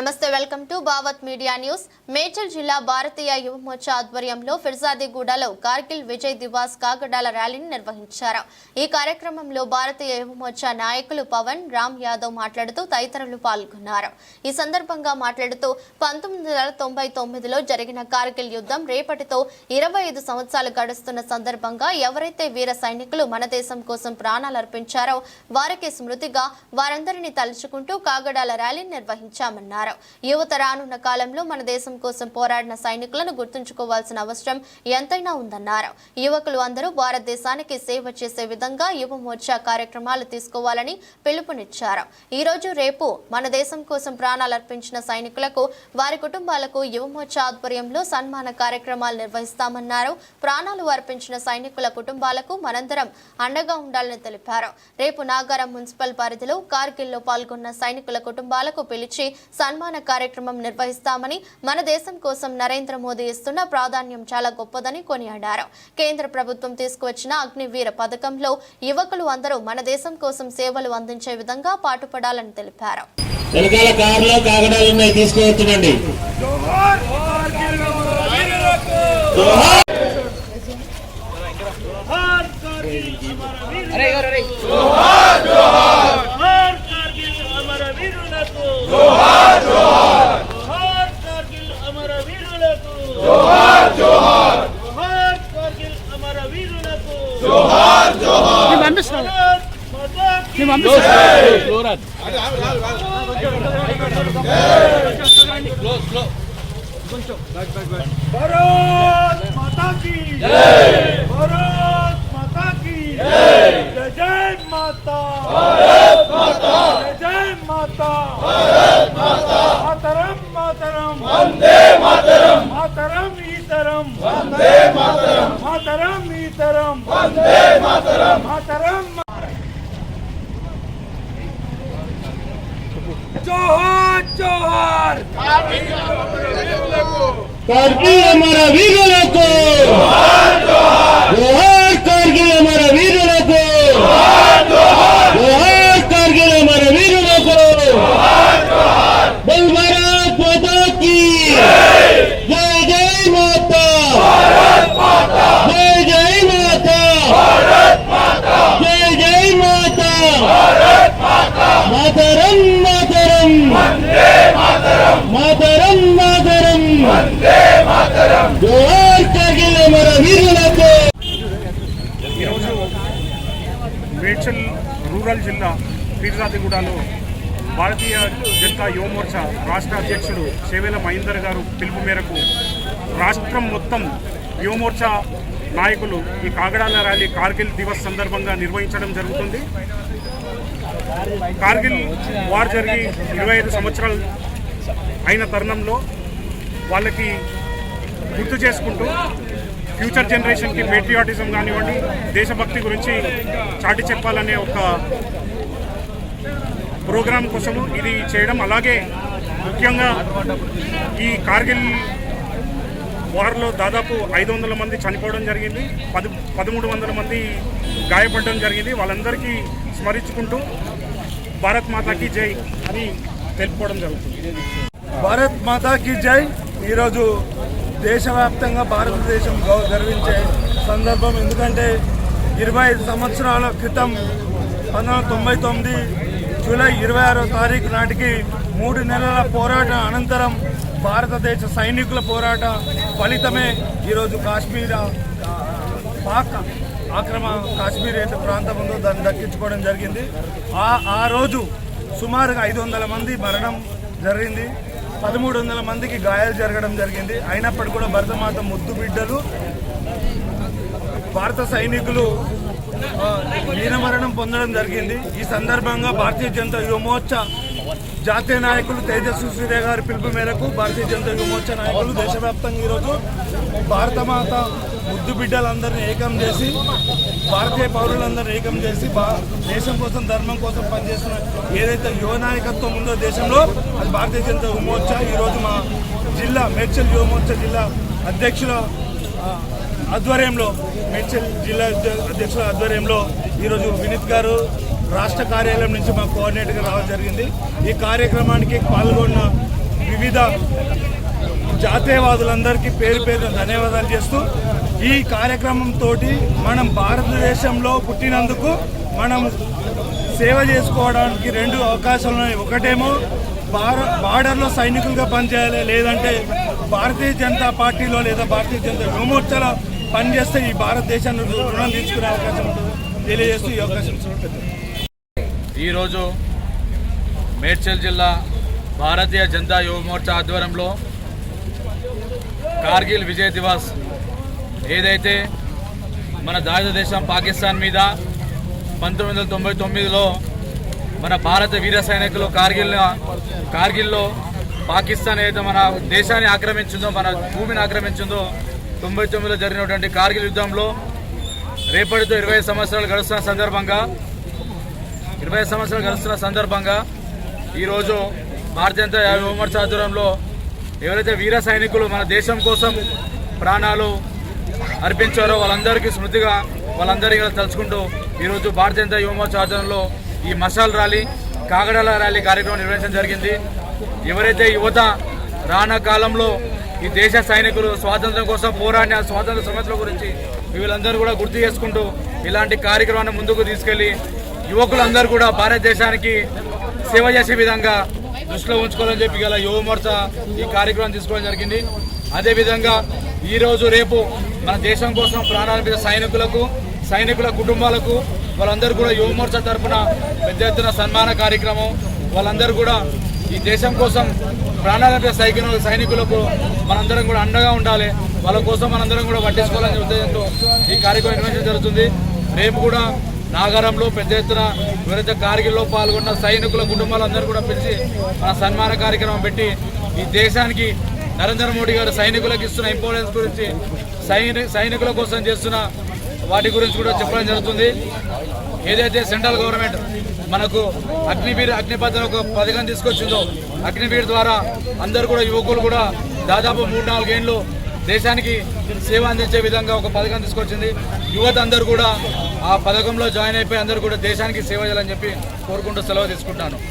నమస్తే welcome to Bhavat media news. Medchal జిల్లా భారతీయ యువ మోర్చా ఆధ్వర్యంలో ఫిర్జాదిగూడలో కార్గిల్ విజయ్ దివాస్ కాగడాల ర్యాలీని నిర్వహించారు. ఈ కార్యక్రమంలో భారతీయ యువ మోర్చా నాయకులు పవన్ రామ్ యాదవ్ మాట్లాడుతూ తదితరులు పాల్గొన్నారు. ఈ సందర్భంగా మాట్లాడుతూ పంతొమ్మిది వందల తొంభై తొమ్మిదిలో జరిగిన కార్గిల్ యుద్ధం రేపటితో ఇరవై ఐదు సంవత్సరాలు గడుస్తున్న సందర్భంగా ఎవరైతే వీర సైనికులు మన దేశం కోసం ప్రాణాలు అర్పించారో వారికి స్మృతిగా వారందరినీ తలుచుకుంటూ కాగడాల ర్యాలీని నిర్వహించామన్నారు. యువత రానున్న కాలంలో మన దేశం కోసం పోరాడిన సైనికులను గుర్తుంచుకోవాల్సిన అవసరం ఎంతైనా ఉందన్నారు. యువకులు అందరూ భారతదేశానికి సేవ చేసే విధంగా యువమోర్చా కార్యక్రమాలు తీసుకోవాలని పిలుపునిచ్చారు. ఈ రోజు రేపు మన దేశం కోసం ప్రాణాలు అర్పించిన సైనికులకు వారి కుటుంబాలకు యువమోర్చా ఆధ్వర్యంలో సన్మాన కార్యక్రమాలు నిర్వహిస్తామన్నారు. ప్రాణాలు అర్పించిన సైనికుల కుటుంబాలకు మనందరం అండగా ఉండాలని తెలిపారు. రేపు నాగారం మున్సిపల్ పరిధిలో కార్గిల్లో పాల్గొన్న సైనికుల కుటుంబాలకు పిలిచి సన్మాన కార్యక్రమం నిర్వహిస్తామని మన దేశం కోసం నరేంద్ర మోదీ ఇస్తున్న ప్రాధాన్యం చాలా గొప్పదని కొనియాడారు. కేంద్ర ప్రభుత్వం తీసుకువచ్చిన అగ్నివీర పథకంలో యువకులు అందరూ మన దేశం కోసం సేవలు అందించే విధంగా పాటుపడాలని తెలిపారు. వెనకాల కారులో కాగడాలు ఉన్నాయి తీసుకువచ్చునండి. అరే. కొంచెం బ్యాక్ బ్యాక్ బ్యాక్ భారత్ మాతాకి జై భారత్ మాతాకి జై జై మాతా భారత్ మాతా జై మాతా భారత్ మాతా మాతరం మాతరం వందే మాతరం మాతరం मातरम। वंदे मातरम। मातरम मीतरम वंदे मातरम। मातरम जोहर जोहर। कार्गी हमारा वीर लोगों को। మేడ్చల్ రూరల్ జిల్లా పీర్జాదిగూడలో భారతీయ జనతా యువమోర్చా రాష్ట్ర అధ్యక్షుడు సేవేల మహేందర్ గారు పిలుపు మేరకు రాష్ట్రం మొత్తం యువమోర్చా నాయకులు ఈ కాగడాల ర్యాలీ కార్గిల్ దివస్ సందర్భంగా నిర్వహించడం జరుగుతుంది. కార్గిల్ వార్ జరిగి ఇరవై ఐదు సంవత్సరాలు అయిన తరుణంలో వాళ్ళకి గుర్తు చేసుకుంటూ ఫ్యూచర్ జనరేషన్కి పేట్రియాటిజం కానివ్వండి దేశభక్తి గురించి చాటి చెప్పాలనే ఒక ప్రోగ్రాం కోసము ఇది చేయడం. అలాగే ముఖ్యంగా ఈ కార్గిల్ వార్లో దాదాపు ఐదు వందల మంది చనిపోవడం జరిగింది. పది పదమూడు వందల మంది గాయపడడం జరిగింది. వాళ్ళందరికీ స్మరించుకుంటూ భారత్ మాతాకి జై అని తెలుపుకోవడం జరుగుతుంది. భారత్ మాతాకి జై. ఈరోజు దేశవ్యాప్తంగా భారతదేశం గర్వించే సందర్భం. ఎందుకంటే ఇరవై ఐదు సంవత్సరాల క్రితం పంతొమ్మిది తొంభై తొమ్మిది జూలై ఇరవై ఆరో తారీఖు నాటికి మూడు నెలల పోరాటం అనంతరం భారతదేశ సైనికుల పోరాట ఫలితమే ఈరోజు కాశ్మీర్ పాక్ ఆక్రమ కాశ్మీర్ అయితే ప్రాంతం ఉందో దాన్ని దక్కించుకోవడం జరిగింది. ఆ ఆ రోజు సుమారుగా ఐదు వందల మంది మరణం జరిగింది. పదమూడు వందల మందికి గాయాలు జరగడం జరిగింది. అయినప్పటికీ కూడా భరతమాత ముద్దు బిడ్డలు భారత సైనికులు వీరమరణం పొందడం జరిగింది. ఈ సందర్భంగా భారతీయ జనతా యువమోర్చా జాతీయ నాయకులు తేజస్వి సూర్య గారి పిలుపు మేరకు భారతీయ జనతా యువమోర్చా నాయకులు దేశవ్యాప్తంగా ఈరోజు భారతమాత ముద్దు బిడ్డలందరినీ ఏకం చేసి భారతీయ పౌరులందరినీ ఏకం చేసి దేశం కోసం ధర్మం కోసం పనిచేస్తున్న ఏదైతే యువ నాయకత్వం ఉందో దేశంలో అది భారతీయ జనతా యువమోర్చా ఈరోజు మా జిల్లా మేడ్చల్ యువమోర్చా జిల్లా అధ్యక్షుల ఆధ్వర్యంలో మేడ్చల్ జిల్లా అధ్యక్షుల ఆధ్వర్యంలో ఈరోజు వినీత్ గారు రాష్ట్ర కార్యాలయం నుంచి మా కోఆర్డినేటర్గా రావడం జరిగింది. ఈ కార్యక్రమానికి పాల్గొన్న వివిధ జాతీయవాదులందరికీ పేరు పేరు ధన్యవాదాలు చేస్తూ ఈ కార్యక్రమం తోటి మనం భారతదేశంలో పుట్టినందుకు మనం సేవ చేసుకోవడానికి రెండు అవకాశాలు ఉన్నాయి. ఒకటేమో బార్ బార్డర్లో సైనికులుగా పనిచేయాలి లేదంటే భారతీయ జనతా పార్టీలో లేదా భారతీయ జనతా యువమోర్చాలో పనిచేస్తే ఈ భారతదేశాన్ని రుణం తీసుకునే అవకాశం ఉంటుంది. తెలియజేస్తూ ఈ అవకాశం ఈరోజు మేడ్చల్ జిల్లా భారతీయ జనతా యువమోర్చా ఆధ్వర్యంలో కార్గిల్ విజయ్ దివాస్ ఏదైతే మన భారతదేశం పాకిస్తాన్ మీద పంతొమ్మిది వందల తొంభై తొమ్మిదిలో మన భారత వీర సైనికులు కార్గిల్ కార్గిల్లో పాకిస్తాన్ ఏదైతే మన దేశాన్ని ఆక్రమించిందో మన భూమిని ఆక్రమించిందో తొంభై తొమ్మిదిలో జరిగినటువంటి కార్గిల్ యుద్ధంలో రేపటితో ఇరవై సంవత్సరాలు గడుస్తున్న సందర్భంగా ఇరవై సంవత్సరాలు గడుస్తున్న సందర్భంగా ఈరోజు భారతీయ జనతా యువ ఆధ్వర్యంలో ఎవరైతే వీర సైనికులు మన దేశం కోసం ప్రాణాలు అర్పించారో వాళ్ళందరికీ స్మృతిగా వాళ్ళందరికీ తలుచుకుంటూ ఈరోజు భారతీయ జనతా యువ ఆధ్వర్యంలో ఈ మసాల్ ర్యాలీ కాగడాల ర్యాలీ కార్యక్రమం నిర్వహించడం జరిగింది. ఎవరైతే యువత రానా కాలంలో ఈ దేశ సైనికులు స్వాతంత్రం కోసం పోరాడిన స్వాతంత్ర సమస్యల గురించి వీళ్ళందరూ కూడా గుర్తు చేసుకుంటూ ఇలాంటి కార్యక్రమాన్ని ముందుకు తీసుకెళ్ళి యువకులందరూ కూడా భారతదేశానికి సేవ చేసే విధంగా దృష్టిలో ఉంచుకోవాలని చెప్పి గల యువ మోర్చా ఈ కార్యక్రమం తీసుకోవడం జరిగింది. అదేవిధంగా ఈరోజు రేపు మన దేశం కోసం ప్రాణాల మీద సైనికులకు సైనికుల కుటుంబాలకు వాళ్ళందరూ కూడా యువ మోర్చా తరఫున పెద్ద ఎత్తున సన్మాన కార్యక్రమం. వాళ్ళందరూ కూడా ఈ దేశం కోసం ప్రాణాల మీద సైకిల్ సైనికులకు మనందరం కూడా అండగా ఉండాలి. వాళ్ళ కోసం మనందరం కూడా పట్టించుకోవాలని ఉద్దేశంతో ఈ కార్యక్రమం నిర్వహించడం జరుగుతుంది. రేపు కూడా నాగారంలో పెద్ద ఎత్తున ఎవరైతే కార్గిల్లో పాల్గొన్న సైనికుల కుటుంబాలందరూ కూడా పిలిచి మన సన్మాన కార్యక్రమం పెట్టి ఈ దేశానికి నరేంద్ర మోడీ గారు సైనికులకు ఇస్తున్న ఇంపార్టెన్స్ గురించి సైని సైనికుల కోసం చేస్తున్న వాటి గురించి కూడా చెప్పడం జరుగుతుంది. ఏదైతే సెంట్రల్ గవర్నమెంట్ మనకు అగ్నివీర్ అగ్నిపథం ఒక పథకం తీసుకొచ్చిందో అగ్నివీర్ ద్వారా అందరు కూడా యువకులు కూడా దాదాపు మూడు నాలుగేళ్ళు దేశానికి సేవ అందించే విధంగా ఒక పథకం తీసుకొచ్చింది. యువత అందరూ కూడా ఆ పథకంలో జాయిన్ అయిపోయి అందరూ కూడా దేశానికి సేవ చేయాలని చెప్పి కోరుకుంటూ సెలవు తీసుకుంటాను.